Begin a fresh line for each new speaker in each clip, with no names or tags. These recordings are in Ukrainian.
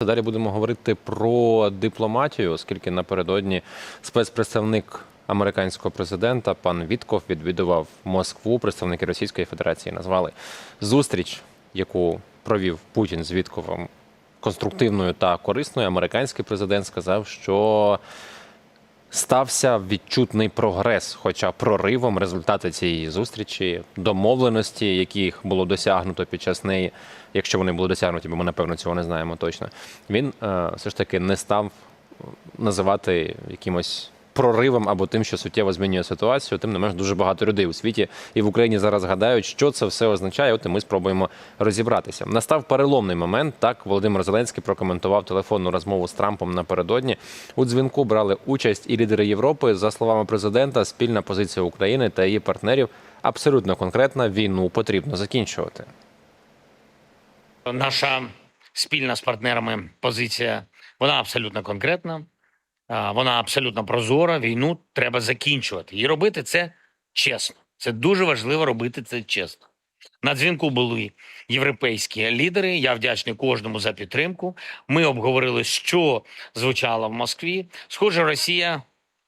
Далі будемо говорити про дипломатію, оскільки напередодні спецпредставник американського президента пан Вітков відвідував Москву. Представники Російської Федерації назвали зустріч, яку провів Путін з Вітковим конструктивною та корисною. Американський президент сказав, що стався відчутний прогрес, хоча проривом результати цієї зустрічі, домовленості, яких було досягнуто під час неї, якщо вони були досягнуті, бо ми напевно цього не знаємо точно. Він е, все ж таки не став називати якимось. Проривом або тим, що суттєво змінює ситуацію, тим не менш дуже багато людей у світі і в Україні зараз гадають, що це все означає. От і ми спробуємо розібратися. Настав переломний момент. Так Володимир Зеленський прокоментував телефонну розмову з Трампом напередодні. У дзвінку брали участь і лідери Європи. За словами президента, спільна позиція України та її партнерів абсолютно конкретна. Війну потрібно закінчувати.
Наша спільна з партнерами позиція вона абсолютно конкретна, вона абсолютно прозора. Війну треба закінчувати і робити це чесно. Це дуже важливо робити це чесно. На дзвінку були європейські лідери. Я вдячний кожному за підтримку. Ми обговорили, що звучало в Москві. Схоже, Росія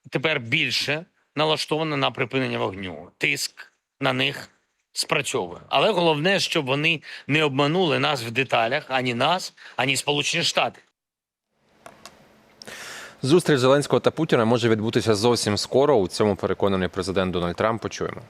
тепер більше налаштована на припинення вогню. Тиск на них спрацьовує. Але головне, щоб вони не обманули нас в деталях, ані нас, ані Сполучені Штати.
Зустріч Зеленського та Путіна може відбутися зовсім скоро. У цьому переконаний президент Дональд Трамп. Почуємо.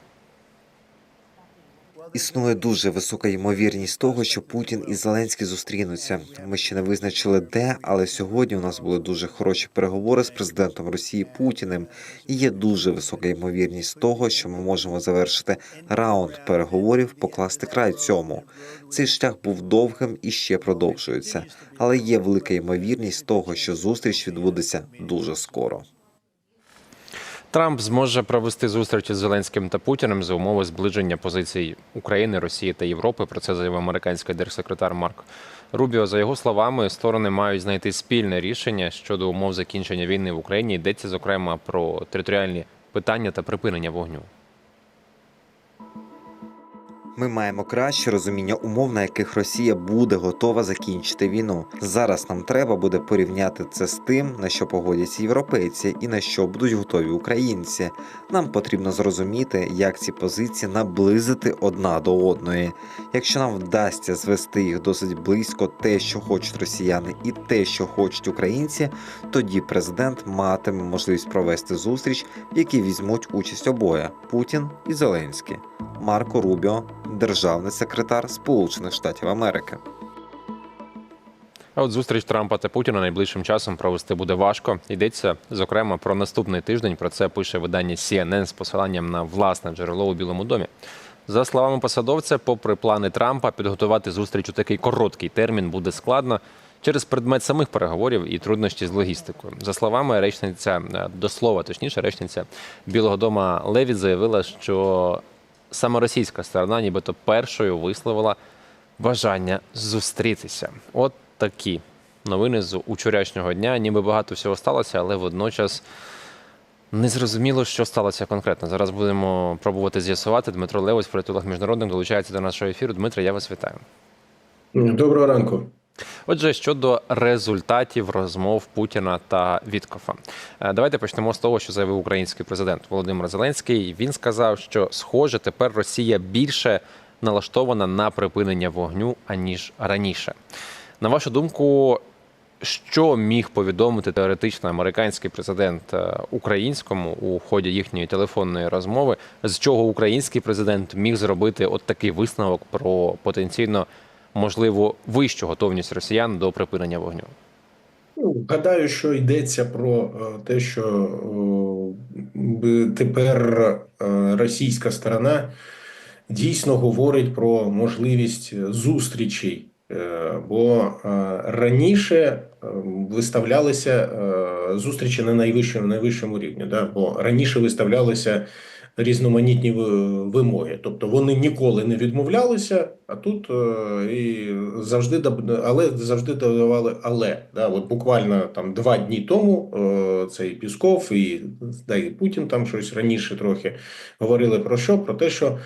Існує дуже висока ймовірність того, що Путін і Зеленський зустрінуться. Ми ще не визначили де, але сьогодні у нас були дуже хороші переговори з президентом Росії Путіним. І є дуже висока ймовірність того, що ми можемо завершити раунд переговорів, покласти край цьому. Цей шлях був довгим і ще продовжується, але є велика ймовірність того, що зустріч відбудеться дуже скоро.
Трамп зможе провести зустріч із Зеленським та Путіним за умови зближення позицій України, Росії та Європи. Про це заявив американський держсекретар Марк Рубіо. За його словами, сторони мають знайти спільне рішення щодо умов закінчення війни в Україні. Йдеться зокрема про територіальні питання та припинення вогню.
Ми маємо краще розуміння умов, на яких Росія буде готова закінчити війну. Зараз нам треба буде порівняти це з тим, на що погодяться європейці і на що будуть готові українці. Нам потрібно зрозуміти, як ці позиції наблизити одна до одної. Якщо нам вдасться звести їх досить близько, те, що хочуть росіяни, і те, що хочуть українці, тоді президент матиме можливість провести зустріч, в якій візьмуть участь обоє Путін і Зеленський. Марко Рубіо, державний секретар Сполучених Штатів Америки.
А от зустріч Трампа та Путіна найближчим часом провести буде важко. Йдеться зокрема про наступний тиждень. Про це пише видання CNN з посиланням на власне джерело у Білому домі. За словами посадовця, попри плани Трампа, підготувати зустріч у такий короткий термін буде складно через предмет самих переговорів і труднощі з логістикою. За словами речниця е, до слова, точніше, речниця Білого дома Левіт заявила, що саме російська сторона, нібито першою висловила бажання зустрітися. От такі новини з учорашнього дня. Ніби багато всього сталося, але водночас не зрозуміло, що сталося конкретно. Зараз будемо пробувати з'ясувати. Дмитро Левось, політолог міжнародник, долучається до нашого ефіру. Дмитро, я вас вітаю.
Доброго ранку.
Отже, щодо результатів розмов Путіна та Віткофа, Е, давайте почнемо з того, що заявив український президент Володимир Зеленський. Він сказав, що схоже, тепер Росія більше налаштована на припинення вогню аніж раніше. На вашу думку, що міг повідомити теоретично американський президент е, українському у ході їхньої телефонної розмови, з чого український президент міг зробити от такий висновок про потенційно можливо вищу готовність росіян до припинення вогню?
Ну, Гадаю, що йдеться про е, те, що е, тепер е, російська сторона дійсно говорить про можливість зустрічей. Бо раніше виставлялися зустрічі на найвищому найвищому рівні. Да? Бо раніше виставлялися різноманітні вимоги. Тобто вони ніколи не відмовлялися, а тут е, і завжди але завжди додавали але. Да? От буквально там два дні тому е, цей Пісков і, да, і Путін там щось раніше трохи говорили про що? Про те, що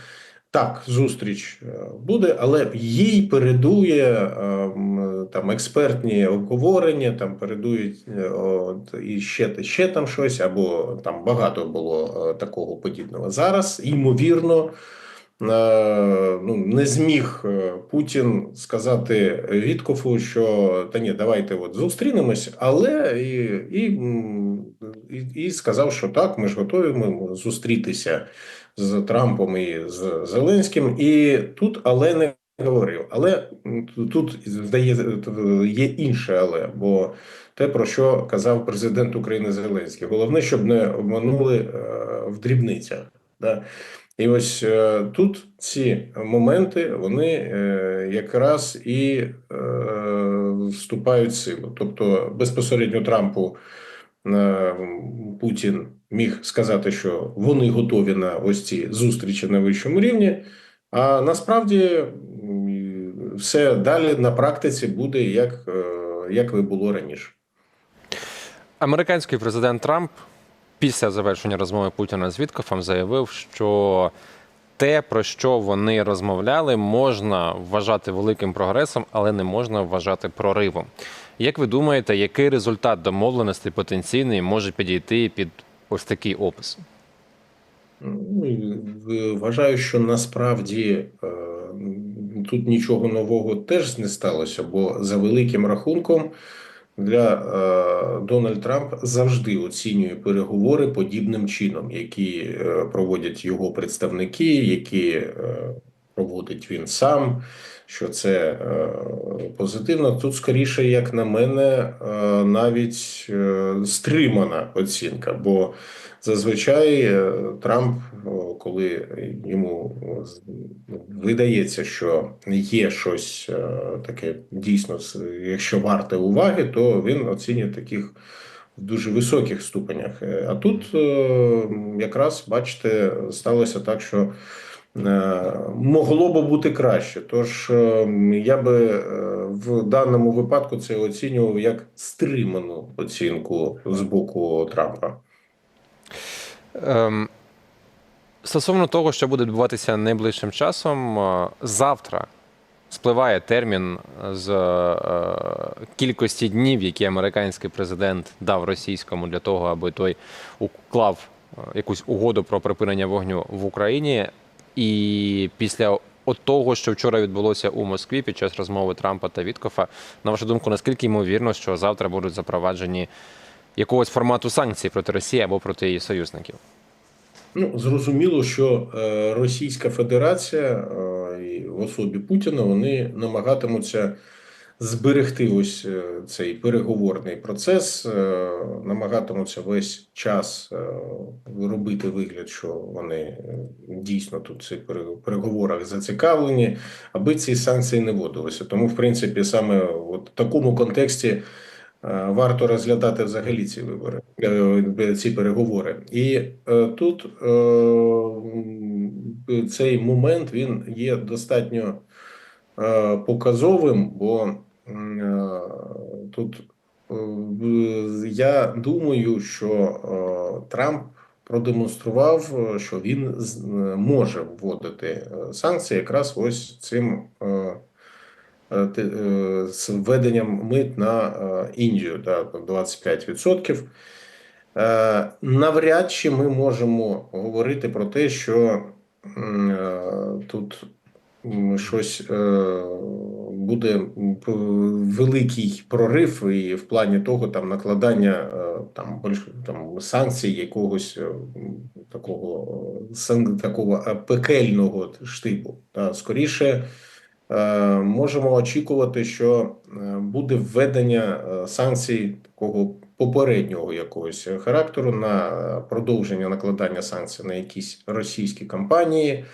так, зустріч е, буде, але їй передує е, м, там експертні обговорення, там передують е, от, і ще, ще там щось, або там багато було е, такого подібного. Зараз, ймовірно, е, ну, не зміг Путін сказати Віткофу, що та ні, давайте от зустрінемось, але і, і, і, і сказав, що так, ми ж готові ми зустрітися з Трампом і з Зеленським. І тут але не говорив. Але тут здається є інше, але бо те, про що казав президент України Зеленський, головне, щоб не обманули е, в дрібницях. Да? І ось е, тут ці моменти вони е, якраз і е, вступають в силу. Тобто безпосередньо Трампу е, Путін міг сказати, що вони готові на ось ці зустрічі на вищому рівні. А насправді все далі на практиці буде як, е, як і було раніше.
Американський президент Трамп після завершення розмови Путіна з Віткофом заявив, що те, про що вони розмовляли, можна вважати великим прогресом, але не можна вважати проривом. Як ви думаєте, який результат домовленості потенційний може підійти під ось такий опис?
Ну, е, Вважаю, що насправді е, тут нічого нового теж не сталося, бо за великим рахунком для е, Дональд Трамп завжди оцінює переговори подібним чином, які е, проводять його представники, які е, проводить він сам. Що це е, позитивно. Тут скоріше, як на мене, е, навіть е, стримана оцінка, бо Зазвичай Трамп, коли йому ну, видається, що є щось таке дійсно, якщо варте уваги, то він оцінює таких в дуже високих ступенях. А тут якраз бачите, сталося так, що могло би бути краще. Тож е, я би е, в даному випадку це оцінював як стриману оцінку з боку Трампа.
Ем, стосовно того, що буде відбуватися найближчим часом, е, завтра спливає термін з е, кількості днів, які американський президент дав російському для того, аби той уклав е, якусь угоду про припинення вогню в Україні. І після того, що вчора відбулося у Москві під час розмови Трампа та Віткофа, на вашу думку, наскільки ймовірно, що завтра будуть запроваджені якогось формату санкцій проти Росії або проти її союзників?
Ну, зрозуміло, що е, Російська Федерація е, в особі Путіна вони намагатимуться зберегти ось е, цей переговорний процес, е, намагатимуться весь час е, робити вигляд, що вони дійсно тут цих переговорах зацікавлені, аби ці санкції не вводилися. Тому, в принципі, саме в такому контексті. Варто розглядати взагалі ці вибори, ці переговори, і тут цей момент він є достатньо показовим, бо тут е, я думаю, що е, Трамп продемонстрував, е, що він е, може вводити е, санкції якраз ось цим. е, е, е, з введенням мит на е, Індію да, 25%. Е, Навряд чи ми можемо говорити про те, що е, тут щось е, буде великий прорив і в плані того там накладання е, там більш там санкцій якогось е, такого такого пекельного штибу. Та скоріше можемо очікувати, що буде введення санкцій такого попереднього якогось характеру на продовження накладання санкцій на якісь російські компанії.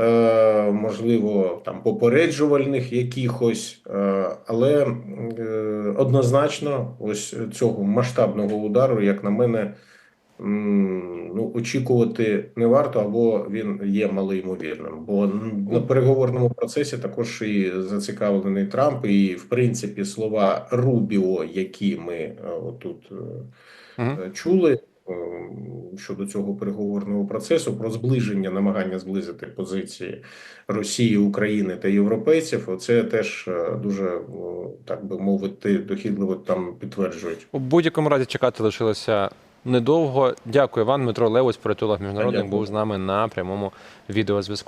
Е, Можливо, там попереджувальних якихось, е, але е, однозначно, ось цього масштабного удару, як на мене, ну, очікувати не варто, або він є малоймовірним. Бо на переговорному процесі також і зацікавлений Трамп, і в принципі слова Рубіо, які ми отут е, е, чули, щодо цього переговорного процесу, про зближення, намагання зблизити позиції Росії, України та європейців. Оце теж е, дуже е, так би мовити, дохідливо там підтверджують.
У будь-якому разі чекати лишилося недовго. Дякую вам, Дмитро Левось, політолог міжнародник, був з нами на прямому відеозв'язку.